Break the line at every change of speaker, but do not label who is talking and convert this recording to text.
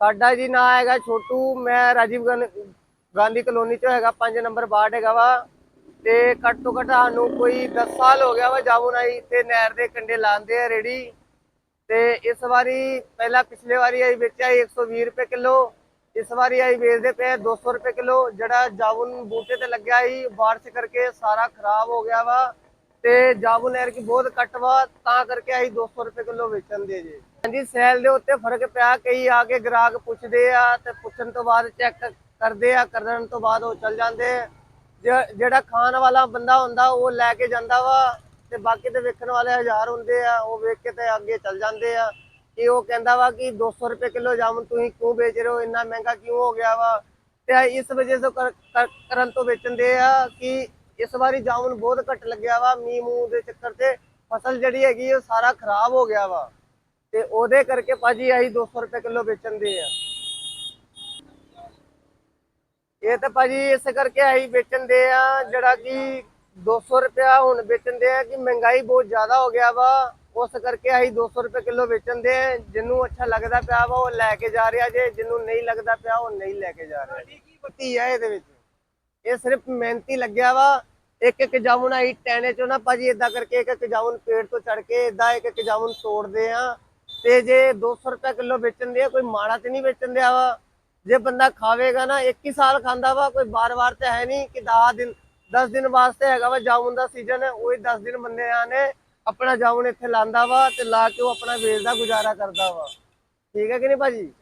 ਸਾਡਾ ਜੀ ਨਾਂ ਹੈਗਾ ਛੋਟੂ, ਮੈਂ ਰਾਜੀਵ ਗਾਂ- ਗਾਂਧੀ ਕਲੋਨੀ ਚੋਂ ਹੈਗਾ 5 ਨੰਬਰ ਵਾਰਡ ਹੈਗਾ ਵਾ। ਤੇ ਘੱਟ ਤੋਂ ਘੱਟ ਸਾਨੂੰ ਕੋਈ 10 ਸਾਲ ਹੋ ਗਿਆ ਵਾ ਜਾਮੁਨ ਆਈ ਤੇ ਨਹਿਰ ਦੇ ਕੰਢੇ ਲਾਉਂਦੇ ਆ ਰੇੜੀ। ਤੇ ਇਸ ਵਾਰੀ ਪਹਿਲਾਂ ਪਿਛਲੇ ਵਾਰੀ ਆਈ ਵੇਚਿਆ ਸੀ 120 ਰੁਪਏ ਕਿਲੋ, ਇਸ ਵਾਰੀ ਆਈ ਵੇਚਦੇ ਪਏ 200 ਰੁਪਏ ਕਿਲੋ, ਜਿਹੜਾ ਜਾਮੁਨ ਬੂਟੇ ਤੇ ਲੱਗਿਆ ਸੀ ਬਾਰਿਸ਼ ਕਰਕੇ ਸਾਰਾ ਖਰਾਬ ਹੋ ਗਿਆ ਵਾ। ਤੇ ਜਾਮੁਨ ਐਰ ਕੀ ਬਹੁਤ ਘੱਟ ਵਾ, ਤਾਂ ਕਰਕੇ ਅਸੀਂ 200 ਰੁਪਏ ਕਿਲੋ ਵੇਚਣ ਦੇ ਜੇ। ਹਾਂਜੀ, ਸੈਲ ਦੇ ਉੱਤੇ ਫ਼ਰਕ ਪਿਆ, ਕਈ ਆ ਕੇ ਗ੍ਰਾਹਕ ਪੁੱਛਦੇ ਆ ਤੇ ਪੁੱਛਣ ਤੋਂ ਬਾਅਦ ਚੈੱਕ ਕਰਦੇ ਆ, ਕਰਨ ਤੋਂ ਬਾਅਦ ਉਹ ਚੱਲ ਜਾਂਦੇ ਜਿਹੜਾ ਖਾਣ ਵਾਲਾ ਬੰਦਾ ਹੁੰਦਾ, ਉਹ ਲੈ ਕੇ ਜਾਂਦਾ ਵਾ ਤੇ ਬਾਕੀ ਤੇ ਵੇਖਣ ਵਾਲੇ ਹਜ਼ਾਰ ਹੁੰਦੇ ਆ, ਉਹ ਵੇਖ ਕੇ ਤੇ ਅੱਗੇ ਚੱਲ ਜਾਂਦੇ ਆ। ਕਿ ਉਹ ਕਹਿੰਦਾ ਵਾ ਕਿ 200 ਰੁਪਏ ਕਿਲੋ ਜਾਮਨ ਤੁਸੀਂ ਕਿਉਂ ਵੇਚ ਰਹੇ ਹੋ, ਇੰਨਾ ਮਹਿੰਗਾ ਕਿਉਂ ਹੋ ਗਿਆ ਵਾ? ਤੇ ਇਸ ਵਜ੍ਹਾ ਤੋਂ ਕਰ- ਕਰਨ ਤੋਂ ਵੇਚਣ ਦੇ ਆ ਕਿ ਇਸ ਵਾਰੀ ਜਾਮਨ ਬਹੁਤ ਘੱਟ ਲੱਗਿਆ ਵਾ, ਮੀਂਹ ਮੂੰਹ ਦੇ ਚੱਕਰ ਤੇ ਫਸਲ ਜਿਹੜੀ ਹੈਗੀ ਉਹ ਸਾਰਾ ਖਰਾਬ ਹੋ ਗਿਆ ਵਾ। ਤੇ ਉਹਦੇ ਕਰਕੇ ਭਾਜੀ ਅਸੀਂ 200 ਰੁਪਏ ਕਿਲੋ ਵੇਚਣ ਦੇ ਆ। ਇਹ ਤਾਂ ਭਾਜੀ ਇਸ ਕਰਕੇ ਅਸੀਂ ਵੇਚਣ ਦੇ ਆ, ਜਿਹੜਾ ਕਿ 200 ਰੁਪਿਆ ਹੁਣ ਵੇਚਣ ਦੇ ਆ ਕਿ ਮਹਿੰਗਾਈ ਬਹੁਤ ਜ਼ਿਆਦਾ ਹੋ ਗਿਆ ਵਾ। ਉਸ ਕਰਕੇ ਅਸੀਂ 200 ਰੁਪਏ ਕਿਲੋ ਵੇਚਣ ਦੇ ਆ। ਜਿਹਨੂੰ ਅੱਛਾ ਲੱਗਦਾ ਪਿਆ ਵਾ ਉਹ ਲੈ ਕੇ ਜਾ ਰਿਹਾ ਜੇ, ਜਿਹਨੂੰ ਨਹੀਂ ਲੱਗਦਾ ਪਿਆ ਉਹ ਨਹੀਂ ਲੈ ਕੇ ਜਾ ਰਿਹਾ। ਪਤੀ ਆ ਇਹਦੇ ਵਿੱਚ? ਇਹ ਸਿਰਫ ਮਿਹਨਤੀ ਲੱਗਿਆ ਵਾ। ਇੱਕ ਇੱਕ ਜਾਮੁਨ ਆਈ ਟੈਨੇ ਚੋਂ ਨਾ ਭਾਜੀ ਇਦਾਂ ਕਰਕੇ ਇੱਕ ਇੱਕ ਜਾਮੁਨ ਪੇੜ ਤੋਂ ਚੜ ਕੇ ਇਦਾਂ ਇੱਕ ਇੱਕ ਜਾਮੁਨ ਤੋੜਦੇ ਆ। ਤੇ ਜੇ 200 ਰੁਪਏ ਕਿਲੋ ਵੇਚਣ ਦੇ ਆ, ਕੋਈ ਮਾੜਾ ਤੇ ਨਹੀਂ ਵੇਚਣ ਦਿਆ ਵਾ। ਜੇ ਬੰਦਾ ਖਾਵੇਗਾ ਨਾ, ਇੱਕ ਹੀ ਸਾਲ ਖਾਂਦਾ ਵਾ, ਕੋਈ ਬਾਰ-ਬਾਰ ਤੇ ਹੈ ਨਹੀਂ ਕਿ 10 ਦਿਨ 10 ਦਿਨ ਵਾਸਤੇ ਹੈਗਾ ਵਾ ਜਾਮੁਨ ਦਾ ਸੀਜ਼ਨ ਹੈ ਉਹੀ 10 ਦਿਨ ਬੰਦੇ ਆ ਨੇ, ਆਪਣਾ ਜਾਮੁਨ ਇੱਥੇ ਲਾਂਦਾ ਵਾ ਤੇ ਲਾ ਕੇ ਉਹ ਆਪਣਾ ਵੇਚਦਾ ਗੁਜ਼ਾਰਾ ਕਰਦਾ ਵਾ। ਠੀਕ ਹੈ ਕਿ ਨਹੀਂ ਭਾਜੀ?